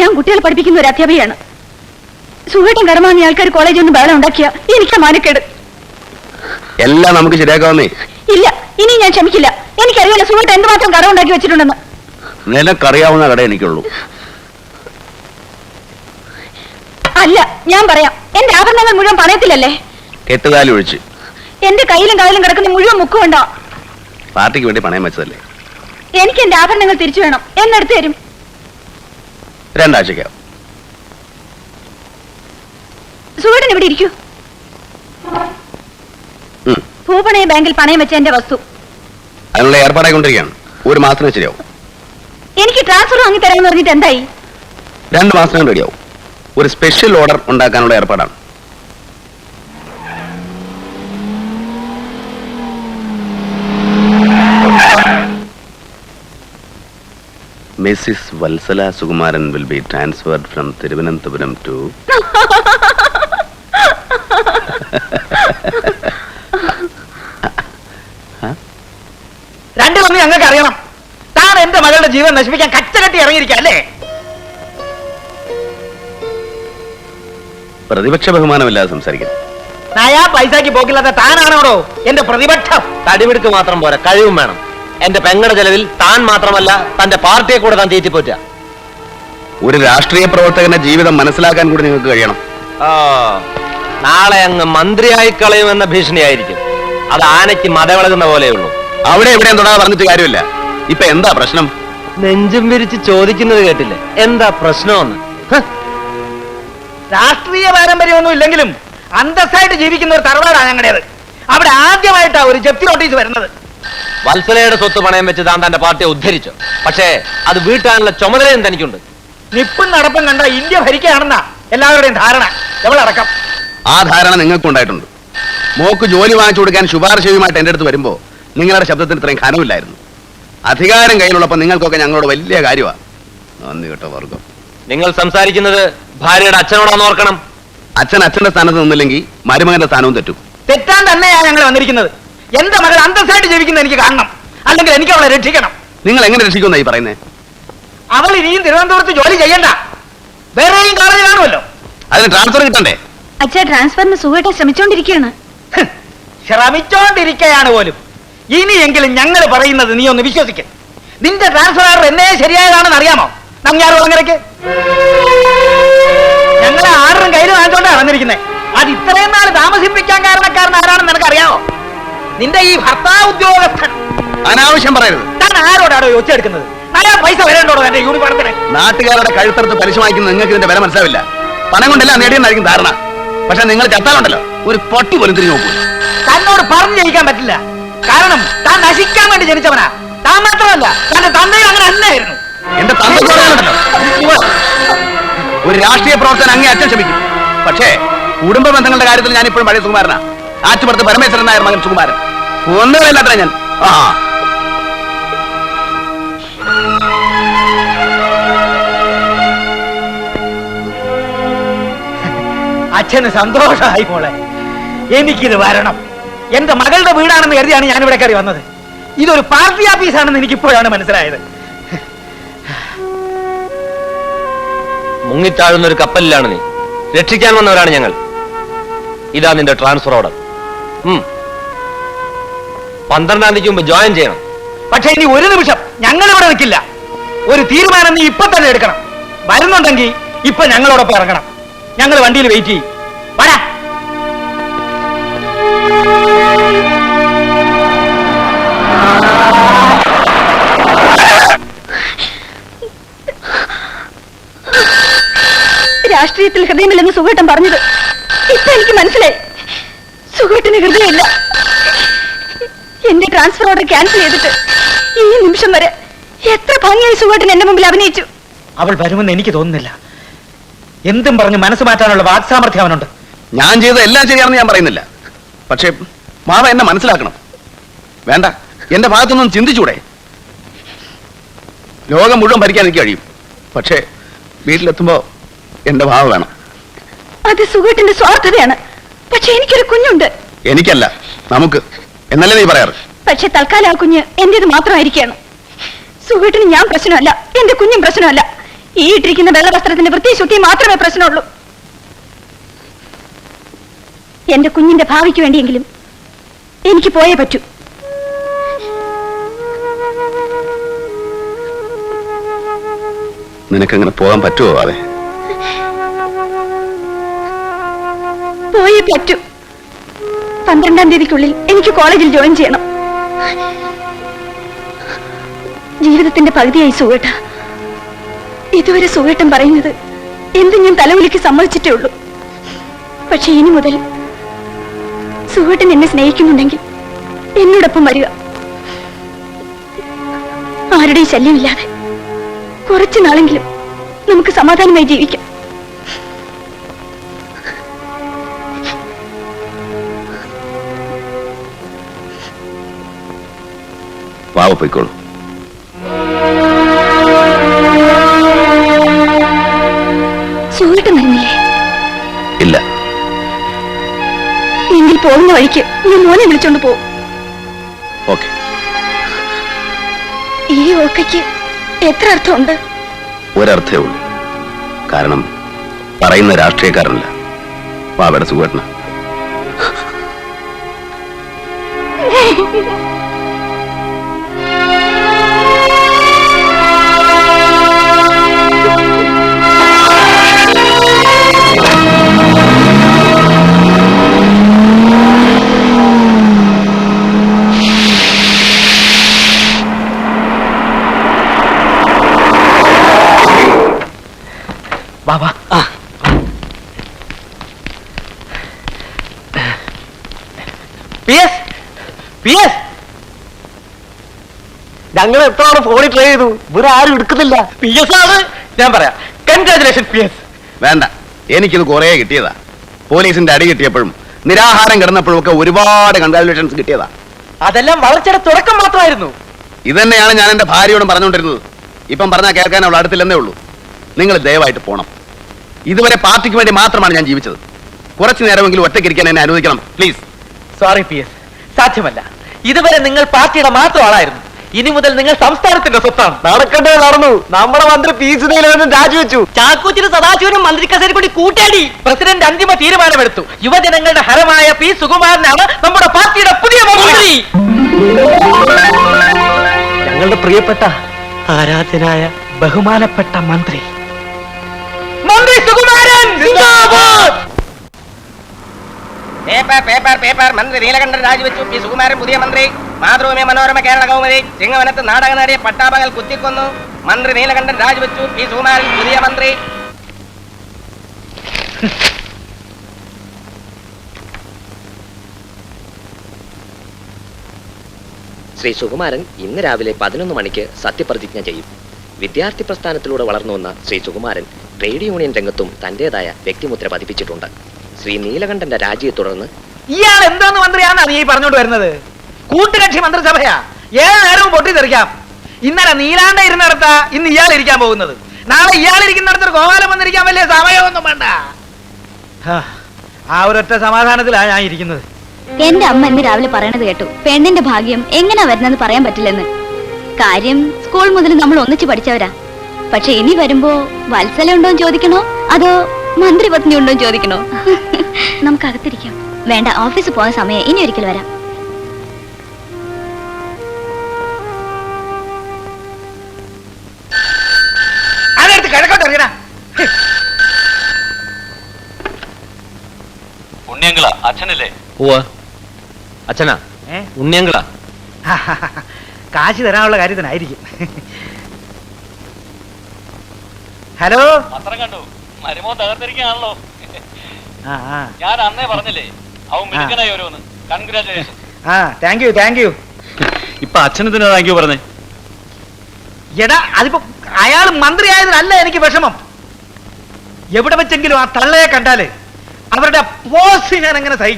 ഞാൻ കുട്ടികളെ പഠിപ്പിക്കുന്ന ഒരു അധ്യാപികയാണ്. സുഖേട്ടൻ കടമാങ്ങിയ ആൾക്കാർ കോളേജിൽ നിന്ന് ബഹളം ഉണ്ടാക്കിയ എനിക്ക് മാനക്കേട്. എല്ലാം നമുക്ക് ശരിയാക്കാവുന്നേ. ഇല്ല ഇനി ഞാൻ ക്ഷമിക്കില്ല. എനിക്കറിയില്ല സുഖേട്ടൻ എന്തുമാത്രം കടം ഉണ്ടാക്കി വെച്ചിട്ടുണ്ടെന്ന്. നിനക്കറിയാവുന്ന കട എനിക്കുള്ളൂ. അല്ല ഞാൻ പറയാം. എന്റെ ആഭരണങ്ങൾ മുഴുവൻ പണയത്തിലല്ലേ? കെട്ടുകാലി ഒഴിച്ച്. എന്റെ കയ്യിലും കാലിലും കിടക്കുന്ന മുഴുവൻ മുക്കുണ്ടോ പാർട്ടിക്ക് വേണ്ടി പണയം വെച്ചതല്ലേ? എനിക്ക് എന്റെ ആഭരണങ്ങൾ തിരിച്ചു വേണം. എന്നെടുത്ത് തരും. രണ്ടാഴ്ചയ്ക്കോ സുഖേട്ടൻ ഇവിടെ ഇരിക്കൂ. ഭൂപണയ ബാങ്കിൽ പണയം വെച്ച എന്റെ വസ്തു. അതിനുള്ള ഏർപ്പാടായി കൊണ്ടിരിക്കുകയാണ്. ഒരു മാസത്തിന് ശരിയാവും. എനിക്ക് ട്രാൻസ്ഫർ വാങ്ങി തരാമെന്ന് പറഞ്ഞിട്ട് എന്തായി? രണ്ട് മാസത്തിനും റെഡിയാവും. ഒരു സ്പെഷ്യൽ ഓർഡർ ഉണ്ടാക്കാനുള്ള ഏർപ്പാടാണ്. Mrs Valsala Sukumaran will be transferred from Thiruvananthapuram to രണ്ടുമൊന്നും ഞങ്ങൾക്ക് അറിയണം. താൻ എന്റെ മകളുടെ ജീവൻ നശിപ്പിക്കാൻ കച്ചകെട്ടി ഇറങ്ങിയിരിക്കുക അല്ലേ? പ്രതിപക്ഷ ബഹുമാനമില്ലാതെ സംസാരിക്കുന്നു. നയാ പൈസക്ക് പോക്കില്ലാത്ത താനാണോടോ? എന്റെ പ്രതിപക്ഷം. തടിവിടുക്ക് മാത്രം പോരാ കഴിവും വേണം. എന്റെ പെങ്ങളുടെ ചെലവിൽ താൻ മാത്രമല്ല തന്റെ പാർട്ടിയെ കൂടെ താൻ തീറ്റിപ്പോറ്റ ഒരു രാഷ്ട്രീയ പ്രവർത്തകന്റെ ജീവിതം മനസ്സിലാക്കാൻ കൂടി നിങ്ങൾക്ക് കഴിയണം. നാളെ അങ്ങ് മന്ത്രിയായി കളയുമെന്ന ഭീഷണിയായിരിക്കും. അത് ആനയ്ക്ക് മതവിളകുന്ന പോലെയുള്ളൂ അവിടെ എവിടെയും തൊടാതെ പറഞ്ഞിട്ട് കാര്യമില്ല. ഇപ്പൊ എന്താ പ്രശ്നം? നെഞ്ചും വിരിച്ച് ചോദിക്കുന്നത് കേട്ടില്ലേ? എന്താ പ്രശ്നമെന്ന്? ഹ്, രാഷ്ട്രീയ പാരമ്പര്യമൊന്നും ഇല്ലെങ്കിലും അന്തസ്സായിട്ട് ജീവിക്കുന്ന ഒരു തറവാടാണ് ഞങ്ങളുടേത്. അവിടെ ആദ്യമായിട്ടാ ഒരു ജപ്തി നോട്ടീസ് വരുന്നത്. വത്സലയുടെ സ്വത്ത് പണയം വെച്ച് താൻ തന്റെ പാർട്ടിയെ ഉദ്ധരിച്ചു. പക്ഷേ അത് വീട്ടാനുള്ള ചുമതലയും തനിക്കുണ്ട്. നിപ്പും നടപ്പും കണ്ട ഇന്ത്യ ഭരിക്കുകയാണെന്നാ എല്ലാവരുടെയും ധാരണ. എവളടക്കം? ആ ധാരണ നിങ്ങൾക്കുണ്ടായിട്ടുണ്ട്. മോക്ക് ജോലി വാങ്ങിച്ചു കൊടുക്കാൻ ശുപാർശയുമായിട്ട് എന്റെ അടുത്ത് വരുമ്പോ നിങ്ങളുടെ ശബ്ദത്തിന് ഇത്രയും ഖനമില്ലായിരുന്നു അധികാരം കയ്യിലുള്ളപ്പോൾ നിങ്ങൾക്കൊക്കെ ഞങ്ങളോട് വലിയ കാര്യമാണ് നന്ദി കേട്ടോ വർഗം. നിങ്ങൾ സംസാരിക്കുന്നത് ഭാര്യയുടെ അച്ഛനോടാന്ന് ഓർക്കണം. അച്ഛൻ അച്ഛന്റെ സ്ഥാനത്ത് നിന്നില്ലെങ്കിൽ മരുമകന്റെ സ്ഥാനവും തെറ്റും. തെറ്റാൻ തന്നെയാണ് ഞങ്ങൾ വന്നിരിക്കുന്നത്. എന്റെ മകൾ അന്തസ്സായിട്ട് ജീവിക്കുന്ന എനിക്ക് കാണണം. അല്ലെങ്കിൽ എനിക്ക് അവളെ രക്ഷിക്കണം. നിങ്ങൾ എങ്ങനെ രക്ഷിക്കുന്ന ഈ പറയുന്നേ? അവൾ ഇനിയും തിരുവനന്തപുരത്ത് ജോലി ചെയ്യണ്ട. വേറെയും കോളേജ് കാണുമല്ലോ. അതിന് ട്രാൻസ്ഫർ കിട്ടണ്ടേ? അച്ഛാ ട്രാൻസ്ഫറിന് സുഖമായിട്ട് ശ്രമിച്ചോണ്ടിരിക്കുകയാണ് ശ്രമിച്ചോണ്ടിരിക്കയാണ്. പോലും. ഇനിയെങ്കിലും ഞങ്ങൾ പറയുന്നത് നീ ഒന്ന് വിശ്വസിക്കും. നിന്റെ ട്രാൻസ്ഫർ ആർ എന്നേ ശരിയായതാണെന്ന് അറിയാമോ? നങ്ങ്യാറുളങ്ങരക്ക് ഞങ്ങളെ ആരും കയ്യിൽ വാങ്ങിച്ചോണ്ടാണ് വന്നിരിക്കുന്നത് അത് ഇത്രയും നാൾ താമസിപ്പിക്കാൻ കാരണക്കാരൻ ആരാണെന്ന് നിനക്ക് അറിയാമോ നിന്റെ ഈ ഭർത്താവ് ഉദ്യോഗസ്ഥൻ അനാവശ്യം പറയരുത്. താൻ ആരോടാണോ ഒച്ചെടുക്കുന്നത് നല്ല പൈസ വരേണ്ടോടോ എന്റെ യൂണിഫോമത്തിന് നാട്ടുകാരുടെ കഴുത്തെടുത്ത് പലിശ വാങ്ങിക്കുന്ന നിങ്ങൾക്ക് ഇതിന്റെ വില മനസ്സിലാവില്ല. പണം കൊണ്ടെല്ലാം നേടിയെന്നായിരിക്കും ധാരണ. പക്ഷെ നിങ്ങൾ ചത്താലുണ്ടല്ലോ. ഒരു പൊട്ടി പോലും തിരിഞ്ഞു നോക്കൂ തന്നോട് പറഞ്ഞു ജയിക്കാൻ പറ്റില്ല. കാരണം താൻ നശിക്കാൻ വേണ്ടി ജനിച്ചവനാ. താൻ മാത്രമല്ല തന്റെ തന്തയും അങ്ങനെ അല്ലായിരുന്നു എന്റെ തന്തോടുണ്ടല്ലോ ഒരു രാഷ്ട്രീയ പ്രവർത്തനം അങ്ങേ അച്ഛൻ ശ്രമിക്കും പക്ഷേ കുടുംബ ബന്ധങ്ങളുടെ കാര്യത്തിൽ ഞാൻ ഇപ്പോഴും പഴയ സുകുമാരനാ. ആറ്റുപുറത്ത് പരമേശ്വരൻ നായർ മകൻ സുകുമാരൻ. ഒന്നുമില്ലാത്ര ഞാൻ. ആ. അച്ഛന് സന്തോഷമായി പോളെ എനിക്കിത് വരണം. എന്റെ മകളുടെ വീടാണെന്ന് കരുതിയാണ് ഞാൻ ഇവിടെ കയറി വന്നത്. ഇതൊരു പാർട്ടി ഓഫീസാണെന്ന് എനിക്ക് ഇപ്പോഴാണ് മനസ്സിലായത്. മുങ്ങിത്താഴുന്ന ഒരു കപ്പലിലാണ് നീ. രക്ഷിക്കാൻ വന്നവരാണ് ഞങ്ങൾ. ഇതാ നിന്റെ ട്രാൻസ്ഫർ ഓർഡർ. പന്ത്രണ്ടാം തീയതിക്ക് മുമ്പ് ജോയിൻ ചെയ്യണം. പക്ഷെ ഇനി ഒരു നിമിഷം ഞങ്ങൾ ഇവിടെ നിൽക്കില്ല. ഒരു തീരുമാനം നീ ഇപ്പൊ തന്നെ എടുക്കണം. വരുന്നുണ്ടെങ്കിൽ ഇപ്പൊ ഞങ്ങളോടൊപ്പം ഇറങ്ങണം. ഞങ്ങൾ വണ്ടിയിൽ വെയിറ്റ് ചെയ്യും. വരാ. രാഷ്ട്രീയത്തിൽ ഹൃദയമില്ലെന്ന് സുഖേട്ടൻ പറഞ്ഞത് ഇപ്പൊ എനിക്ക് മനസ്സിലായി. സുഖേട്ടന് ഹൃദയമില്ല എന്റെ ട്രാൻസ്ഫർ ഓർഡർ ക്യാൻസൽ ചെയ്തിട്ട് ഈ നിമിഷം വരെ എത്ര ഭംഗിയായി സുഖത്തിന് എന്റെ മുമ്പിൽ അഭിനയിച്ചു. അവൾ വരുമെന്ന് എനിക്ക് തോന്നുന്നില്ല. എന്തും പറഞ്ഞ് മനസ്സ് മാറ്റാനുള്ള വാക്സാമർഥ്യം അവനുണ്ട്. ഞാൻ ചെയ്ത എല്ലാം ശരിയാണെന്ന് ഞാൻ പറയുന്നില്ല. പക്ഷേ മാവ എന്നെ മനസ്സിലാക്കണം. വേണ്ട എന്റെ ഭാഗത്തുനിന്നും ചിന്തിച്ചൂടെ. ലോകം മുഴുവൻ ഭരിക്കാൻ എനിക്ക് കഴിയും. പക്ഷേ വീട്ടിലെത്തുമ്പോ എന്റെ ഭാവ വേണം. അത് സുഖത്തിന്റെ സ്വാർത്ഥതയാണ്. പക്ഷെ എനിക്കൊരു കുഞ്ഞുണ്ട്. എനിക്കല്ല നമുക്ക്. എന്നല്ലേ നീ പറയാറ്? പക്ഷെ തൽക്കാലം ആ കുഞ്ഞ് എന്റേത് മാത്രമായിരിക്കാണ് സുഹൃത്തിന് ഞാൻ പ്രശ്നമല്ല എന്റെ കുഞ്ഞും പ്രശ്നമല്ല. ഈ ഇട്ടിരിക്കുന്ന വെള്ള വസ്ത്രത്തിന്റെ വൃത്തി ശുദ്ധി മാത്രമേ പ്രശ്നമുള്ളൂ. എന്റെ കുഞ്ഞിന്റെ ഭാവിക്ക് വേണ്ടിയെങ്കിലും എനിക്ക് പോയേ പറ്റൂ. നിനക്കങ്ങനെ പോകാൻ പറ്റുമോ അതെ പോയേ പറ്റൂ. പന്ത്രണ്ടാം തീയതിക്കുള്ളിൽ എനിക്ക് കോളേജിൽ ജോയിൻ ചെയ്യണം. ജീവിതത്തിന്റെ പകുതിയായി സുവേട്ട. ഇതുവരെ സുവേട്ടൻ പറയുന്നത് എന്തും ഞാൻ തലവിലേക്ക് സമ്മതിച്ചിട്ടേ ഉള്ളൂ. പക്ഷെ ഇനി മുതൽ സുവേട്ടൻ എന്നെ സ്നേഹിക്കുന്നുണ്ടെങ്കിൽ എന്നോടൊപ്പം വരിക. ആരുടെയും ശല്യമില്ലാതെ കുറച്ചു നാളെങ്കിലും നമുക്ക് സമാധാനമായി ജീവിക്കാം. വാവ പോയിക്കോളൂ. ഇല്ല. എങ്കിൽ പോകുന്ന വഴിക്ക് ഞാൻ മോനെ വിളിച്ചോണ്ട് പോകും ഓക്കെ. ഈ ഓക്കയ്ക്ക് എത്ര അർത്ഥമുണ്ട്? ഒരർത്ഥേ ഉള്ളൂ. കാരണം പറയുന്ന രാഷ്ട്രീയക്കാരനല്ല. പാവയുടെ സുഖേട്ടന ഞങ്ങൾ എത്ര തവണ ഫോണിൽ ട്രൈ ചെയ്തു? ഇവരെ ആരും എടുക്കുന്നില്ല. പി എസ് ആണ് ഞാൻ പറയാം. കൺഗ്രാചുലേഷൻ പി എസ് വേണ്ട. എനിക്കിത് കുറേ കിട്ടിയതാ. പോലീസിന്റെ അടി കിട്ടിയപ്പോഴും നിരാഹാരം കിടന്നപ്പോഴും ഒക്കെ ഒരുപാട് കൺഗ്രാചുലേഷൻസ് കിട്ടിയതാ. അതെല്ലാം വളർച്ചയുടെ തുടക്കം മാത്രമായിരുന്നു. ഇതന്നെയാണ് ഞാൻ എന്റെ ഭാര്യയോടും പറഞ്ഞുകൊണ്ടിരുന്നത്. ഇപ്പം പറഞ്ഞാൽ കേൾക്കാൻ അവൾ അടുത്തില്ലെന്നേ ഉള്ളൂ. നിങ്ങൾ ദയവായിട്ട് പോണം. ഇതുവരെ പാർട്ടിക്ക് വേണ്ടി മാത്രമാണ് ഞാൻ ജീവിച്ചത്. കുറച്ചു നേരമെങ്കിലും ഒറ്റയ്ക്കിരിക്കാൻ എന്നെ അനുവദിക്കണം. പ്ലീസ് സോറി പി എസ് സാധ്യമല്ല. ഇതുവരെ നിങ്ങൾ പാർട്ടിയുടെ മാത്രം ആളായിരുന്നു. ഇനി മുതൽ നിങ്ങൾ സംസ്ഥാനത്തിന്റെ സ്വത്താണ്. നടക്കട്ടെ നടന്നു. നമ്മുടെ മന്ത്രി പി. സുധീരനും രാജിവെച്ചു. ചാക്കൂച്ചിന് സദാശിവനും മന്ത്രി കസേരി കൂടി കൂട്ടാടി. പ്രസിഡന്റ് അന്തിമ തീരുമാനമെടുത്തു. യുവജനങ്ങളുടെ ഹരമായ പി. സുകുമാരനാണ് നമ്മുടെ പാർട്ടിയുടെ പുതിയ മന്ത്രി. ഞങ്ങളുടെ പ്രിയപ്പെട്ട ആരാധനായ ബഹുമാനപ്പെട്ട മന്ത്രി. മന്ത്രി സുകുമാരൻ സിന്ദാബാദ് പേപ്പർ പേപ്പർ പേപ്പർ. മന്ത്രി നീലകണ്ഠൻ രാജിവെച്ചു. പി. സുകുമാരൻ പുതിയ മന്ത്രി. മാതൃഭൂമി മനോരമ കേരള കൗമുദി. ചിങ്ങവനത്ത് നാടക നടിയെ പട്ടാപകൽ കുത്തിക്കൊന്നു. മന്ത്രി നീലകണ്ഠൻ രാജിവെച്ചു. പി. സുകുമാരൻ പുതിയ മന്ത്രി. ശ്രീ സുകുമാരൻ ഇന്ന് രാവിലെ പതിനൊന്ന് മണിക്ക് സത്യപ്രതിജ്ഞ ചെയ്യും. വിദ്യാർത്ഥി പ്രസ്ഥാനത്തിലൂടെ വളർന്നു വന്ന ശ്രീ സുകുമാരൻ ട്രേഡ് യൂണിയൻ രംഗത്തും തന്റേതായ വ്യക്തിമുദ്ര പതിപ്പിച്ചിട്ടുണ്ട്. ശ്രീ നീലകണ്ഠന്റെ രാജിയെ തുടർന്ന് ഇയാൾ എന്തോന്ന് മന്ത്രിയാണെന്നാ നീ പറഞ്ഞോണ്ട് വരുന്നത്? കൂട്ടുകക്ഷി മന്ത്രിസഭയാ. ഏത് നേരവും പൊട്ടിത്തെറിക്കാം. ഇന്നലെ നീലാണ്ട ഇരുന്നിടത്ത ഇന്ന് ഇയാൾ ഇരിക്കാൻ പോകുന്നത്. നാളെ ഇയാൾ ഇരിക്കുന്നിടത്തൊരു ഗോപാലം വന്നിരിക്കാൻ വലിയ സമയമൊന്നും വേണ്ട. ആ ഒരൊറ്റ സമാധാനത്തിലാണ് ഞാൻ ഇരിക്കുന്നത്. എന്റെ അമ്മ ഇന്ന് രാവിലെ പറയണത് കേട്ടു. പെണ്ണിന്റെ ഭാഗ്യം എങ്ങനെ വരുന്നെന്ന് പറയാൻ പറ്റില്ലെന്ന്. കാര്യം സ്കൂൾ മുതൽ നമ്മൾ ഒന്നിച്ചു പഠിച്ചവരാ. പക്ഷെ ഇനി വരുമ്പോ വത്സല ഉണ്ടോന്ന് ചോദിക്കണോ? അതോ മന്ത്രി പത്നി ഉണ്ടോ ചോദിക്കണോ? നമുക്ക് അകത്തിരിക്കാം വേണ്ട ഓഫീസിൽ പോകാൻ സമയം. ഇനി ഒരിക്കൽ വരാം. ഉണ്ണിയങ്കള അച്ഛനല്ലേ? അച്ഛനാ? ഉണ്ണിയങ്കള? കാശ് തരാനുള്ള കാര്യത്തിനായിരിക്കും ഹലോ? പത്രം കണ്ടു? മരുമോ തകർത്തിരിക്കുകയാണല്ലോ. ആ ആ. ഞാൻ അന്നേ പറഞ്ഞില്ലേ അവൻ മിടുക്കനായി ഓരോന്ന് കൺഗ്രാറ്റുലേഷൻ ആ താങ്ക് യു താങ്ക് യു ഇപ്പൊ അച്ഛനത്തിന് താങ്ക് യു പറഞ്ഞേ? എടാ അതിപ്പോ അയാൾ മന്ത്രിയായതിനല്ല എനിക്ക് വിഷമം. എവിടെ വെച്ചെങ്കിലും ആ തള്ളയെ കണ്ടാൽ അവരുടെ പോസ് ഞാൻ എങ്ങനെ സഹിക്കും.